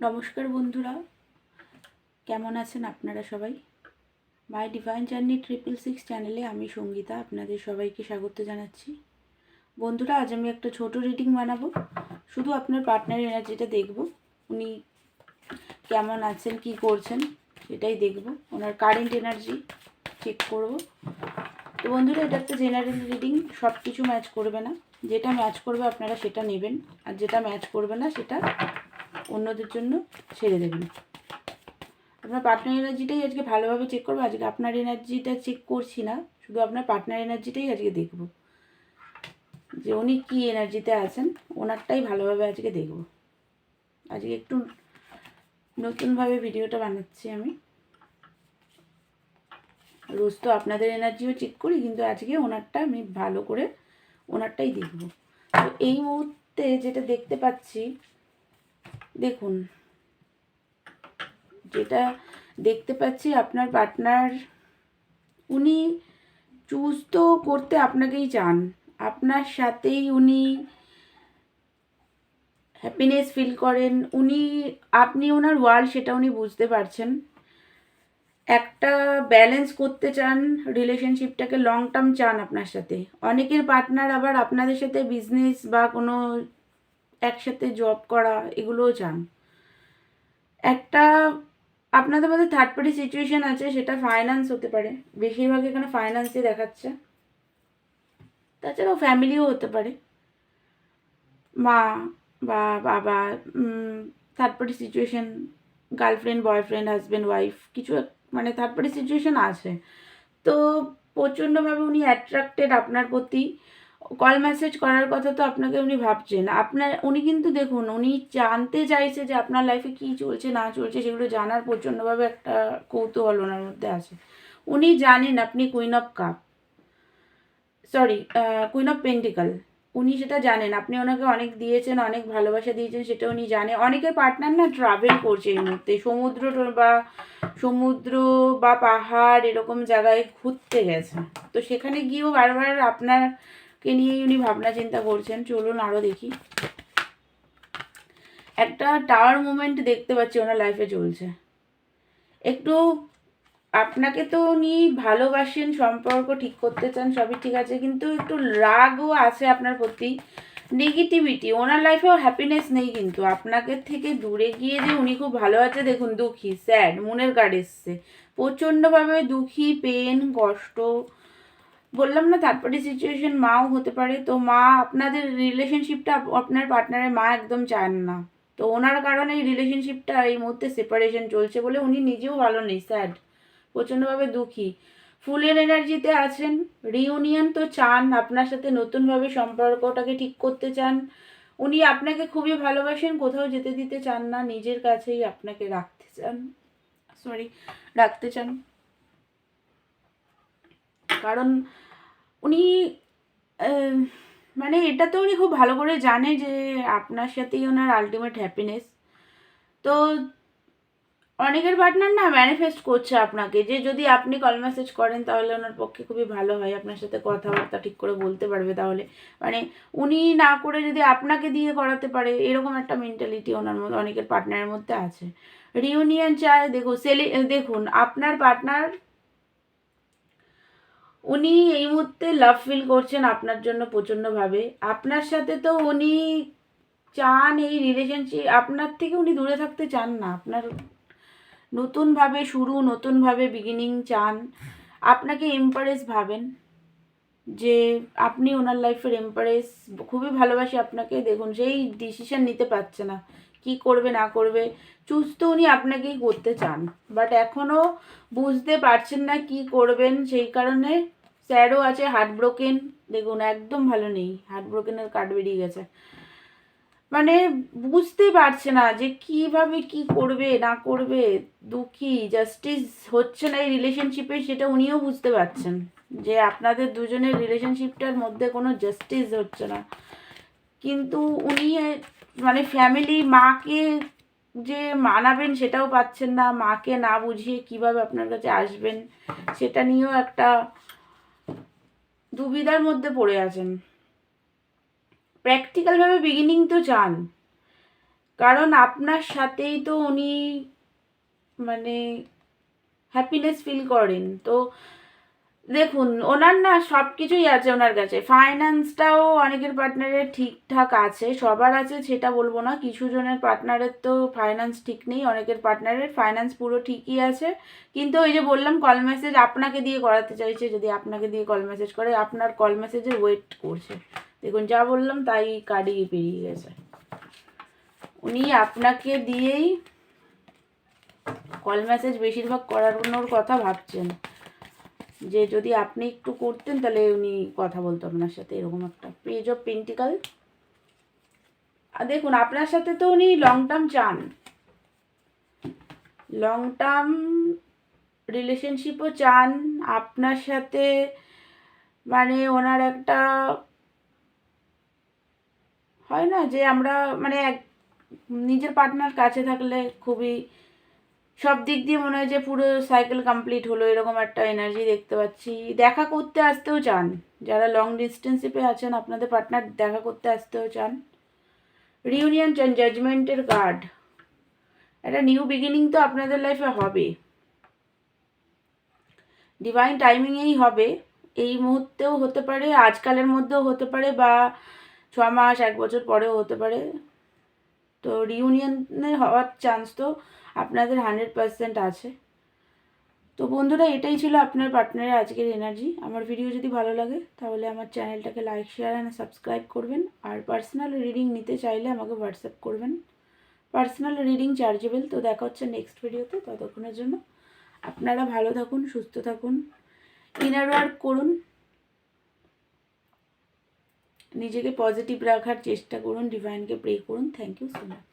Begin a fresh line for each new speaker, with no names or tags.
নমস্কার বন্ধুরা। কেমন আছেন আপনারা সবাই? My divine journey triple six চ্যানেলে আমি সঙ্গীতা আপনাদের সবাইকে স্বাগত জানাচ্ছি। বন্ধুরা, আজ আমি একটা ছোট রিডিং বানাবো। শুধু আপনার পার্টনার এনার্জিটা দেখব, উনি কেমন আছেন, কি করছেন, সেটাই দেখব। ওনার কারেন্ট এনার্জি চেক করব। তো বন্ধুরা, এটা একটা জেনারেল রিডিং সব কিছু ম্যাচ করবে না। যেটা ম্যাচ করবে আপনারা সেটা নেবেন, আর যেটা ম্যাচ করবে না সেটা অন্যদের জন্য ছেড়ে দেবেন আপনার পার্টনার এনার্জিটাই আজকে ভালোভাবে চেক করব। আজকে আপনার এনার্জিটা চেক করছি না, শুধু আপনার পার্টনার এনার্জিটাই আজকে দেখব। যে উনি কী এনার্জিতে আছেন, ওনারটাই ভালোভাবে আজকে দেখব। আজকে একটু নতুনভাবে ভিডিওটা বানাচ্ছি আমি। রোজ তো আপনাদের এনার্জিও চেক করি, কিন্তু আজকে ওনারটা আমি ভালো করে, ওনারটাই দেখব। তো এই মুহূর্তে যেটা দেখতে পাচ্ছি দেখুন, যেটা দেখতে পাচ্ছি আপনার পার্টনার উনি চুজ তো করতে আপনাকেই চান। আপনার সাথেই উনি হ্যাপিনেস ফিল করেন। উনি, আপনি ওনার ওয়ার্ল্ড সেটা উনি বুঝতে পারছেন। একটা ব্যালেন্স করতে চান রিলেশনশিপটাকে লং টার্ম চান আপনার সাথে। অনেকের পার্টনার আবার আপনাদের সাথে বিজনেস বা কোনো একসাথে জব করা, এগুলোও চান। একটা, আপনাদের মধ্যে থার্ড পার্টি সিচুয়েশান আছে, সেটা ফাইন্যান্স হতে পারে। বেশিরভাগ এখানে ফাইন্যান্সই দেখাচ্ছে। তাছাড়াও ফ্যামিলিও হতে পারে। মা, বা বাবা third party situation girlfriend boyfriend husband wife কিছু মানে থার্ড পার্টি সিচুয়েশান আছে। তো প্রচণ্ডভাবে উনি অ্যাট্রাক্টেড আপনার প্রতি। কল মেসেজ করার কথা তো আপনাকে উনি ভাবছেন। আপনার, উনি কিন্তু দেখুন, উনি জানতে চাইছে যে আপনার লাইফে কী চলছে, না চলছে, সেগুলো জানার প্রচণ্ডভাবে একটা কৌতূহল ওনার মধ্যে আছে। উনি জানেন আপনি queen of cup sorry queen of pentacle উনি সেটা জানেন। আপনি ওনাকে অনেক দিয়েছেন, অনেক ভালোবাসা দিয়েছেন, সেটা উনি জানে। অনেকের পার্টনার না ট্রাভেল করছে এই মুহূর্তে, সমুদ্র বা সমুদ্র বা পাহাড় এরকম জায়গায় ঘুরতে গেছে। তো সেখানে গিয়েও বারবার আপনারকে নিয়েই উনি ভাবনা চিন্তা করছেন, চলুন আরও দেখি। একটা টাওয়ার মুভমেন্ট দেখতে পাচ্ছি ওনার লাইফে চলছে। একটু আপনাকে তো উনি ভালোবাসেন, সম্পর্ক ঠিক করতে চান, সবই ঠিক আছে, কিন্তু একটু রাগও আছে আপনার প্রতি। নেগেটিভিটি ওনার লাইফেও হ্যাপিনেস নেই কিন্তু। আপনাকে থেকে দূরে গিয়ে যে উনি খুব ভালো আছে, দেখুন, দুঃখী স্যাড মনের কার্ড এসছে। প্রচণ্ডভাবে দুঃখী পেন কষ্ট বললাম না থার্ড পার্টি সিচুয়েশন মাও হতে পারে। তো মা, আপনাদের রিলেশনশিপটা আপনার পার্টনারের মা একদম চান না। তো ওনার কারণে এই রিলেশনশিপটা এই মুহূর্তে সেপারেশন চলছে বলে উনি নিজেও ভালো নেই স্যাড প্রচণ্ডভাবে দুঃখী। ফুলের এনার্জিতে আছেন। রিউনিয়ন তো চান, আপনার সাথে নতুনভাবে সম্পর্কটাকে ঠিক করতে চান। উনি আপনাকে খুবই ভালোবাসেন, কোথাও যেতে দিতে চান না, নিজের কাছেই আপনাকে রাখতে চান। সরি রাখতে চান। কারণ উনি মানে এটা তো উনি খুব ভালো করে জানে যে আপনার সাথেই ওনার আলটিমেট হ্যাপিনেস তো অনেকের পার্টনার না ম্যানিফেস্ট করছে আপনাকে যে যদি আপনি কল মেসেজ করেন তাহলে ওনার পক্ষে খুবই ভালো হয়, আপনার সাথে কথাবার্তা ঠিক করে বলতে পারবে তাহলে। মানে উনি না করে যদি আপনাকে দিয়ে করাতে পারে, এরকম একটা মেন্টালিটি ওনার মধ্যে, অনেকের পার্টনারের মধ্যে আছে। রিউনিয়ন চায় দেখুন সেলি দেখুন, আপনার পার্টনার উনি এই মুহূর্তে লাভ ফিল করছেন আপনার জন্য প্রচণ্ডভাবে আপনার সাথে তো উনি চান এই রিলেশনশিপ আপনার থেকে উনি দূরে থাকতে চান না। আপনার নতুনভাবে শুরু, নতুনভাবে বিগিনিং চান। আপনাকে এম্পারেস ভাবেন যে আপনি ওনার লাইফের এম্পারেস খুবই ভালোবাসি আপনাকে। দেখুন সেই ডিসিশন নিতে পারছে না কি করবে, না করবে চুজ তো উনি আপনাকেই করতে চান। বাট এখনও বুঝতে পারছেন না কি করবেন, সেই কারণে স্যারও আছে হার্ট ব্রোকেন দেখুন, একদম ভালো নেই হার্ট ব্রোকেনের কার্ড বেরিয়ে গেছে। মানে বুঝতে পারছে না যে কীভাবে কি করবে, না করবে, দুঃখী জাস্টিস হচ্ছে না এই রিলেশনশিপে সেটা উনিও বুঝতে পারছেন। যে আপনাদের দুজনের রিলেশনশিপটার মধ্যে কোনো জাস্টিস হচ্ছে না। কিন্তু উনি মানে ফ্যামিলি মাকে যে মানাবেন সেটাও পাচ্ছেন না, মাকে না বুঝিয়ে কীভাবে আপনার কাছে আসবেন, সেটা নিয়েও একটা দুবিধার মধ্যে পড়ে আছেন। প্র্যাকটিক্যালভাবে বিগিনিং তো চান, কারণ আপনার সাথেই তো উনি মানে হ্যাপিনেস ফিল করেন। তো দেখুন, ওনার না সব কিছুই আছে ওনার কাছে। ফাইন্যান্সটাও অনেকের পার্টনারের ঠিকঠাক আছে, সবার আছে সেটা বলব না। কিছু জনের পার্টনারের তো ফাইন্যান্স ঠিক নেই, অনেকের পার্টনারের ফাইন্যান্স পুরো ঠিকই আছে। কিন্তু ওই যে বললাম কল মেসেজ আপনাকে দিয়ে করাতে চাইছে, যদি আপনাকে দিয়ে কল মেসেজ করে, আপনার কল মেসেজের ওয়েট করছে। দেখুন, যা বললাম তাই কাটিয়ে পেরিয়ে গেছে। উনি আপনাকে দিয়েই কল মেসেজ বেশিরভাগ করানোর কথা ভাবছেন। যে যদি আপনি একটু করতেন, তাহলে উনি কথা বলতো আপনার সাথে, এরকম একটা। পেজ অফ পেন্টিকাল আর দেখুন, আপনার সাথে তো উনি লং টার্ম চান। লং টার্ম রিলেশনশিপও চান। আপনার সাথে মানে ওনার একটা হয় না যে আমরা মানে এক নিজের পার্টনার কাছে থাকলে খুবই সব দিক দিয়ে মনে হয় যে পুরো সাইকেল কমপ্লিট হলো, এরকম একটা এনার্জি দেখতে পাচ্ছি। দেখা করতে আসতেও চান। যারা লং ডিস্টেন্সিপে আছেন, আপনাদের পার্টনার দেখা করতে আসতেও চান। রিউনিয়ন চান জাজমেন্টের কার্ড একটা নিউ বিগিনিং তো আপনাদের লাইফে হবে। ডিভাইন টাইমিংয়েই হবে। এই মুহূর্তেও হতে পারে, আজকালের মধ্যেও হতে পারে বা ছ মাস এক বছর পরেও হতে পারে। তো রিউনিয়নে হওয়ার চান্স তো আপনাদের হান্ড্রেড পার্সেন্ট আছে। তো বন্ধুরা, এটাই ছিল আপনার পার্টনারের আজকের এনার্জি আমার ভিডিও যদি ভালো লাগে, তাহলে আমার চ্যানেলটাকে লাইক শেয়ার অ্যান্ড সাবস্ক্রাইব করবেন। আর পার্সোনাল রিডিং নিতে চাইলে আমাকে হোয়াটসঅ্যাপ করবেন। পার্সোনাল রিডিং চার্জেবল তো দেখা হচ্ছে নেক্সট ভিডিওতে ততক্ষণের জন্য আপনারা ভালো থাকুন, সুস্থ থাকুন ইনার ওয়ার্ক করুন। নিজেকে পজিটিভ রাখার চেষ্টা করুন ডিভাইনকে প্রে করুন। Thank you so much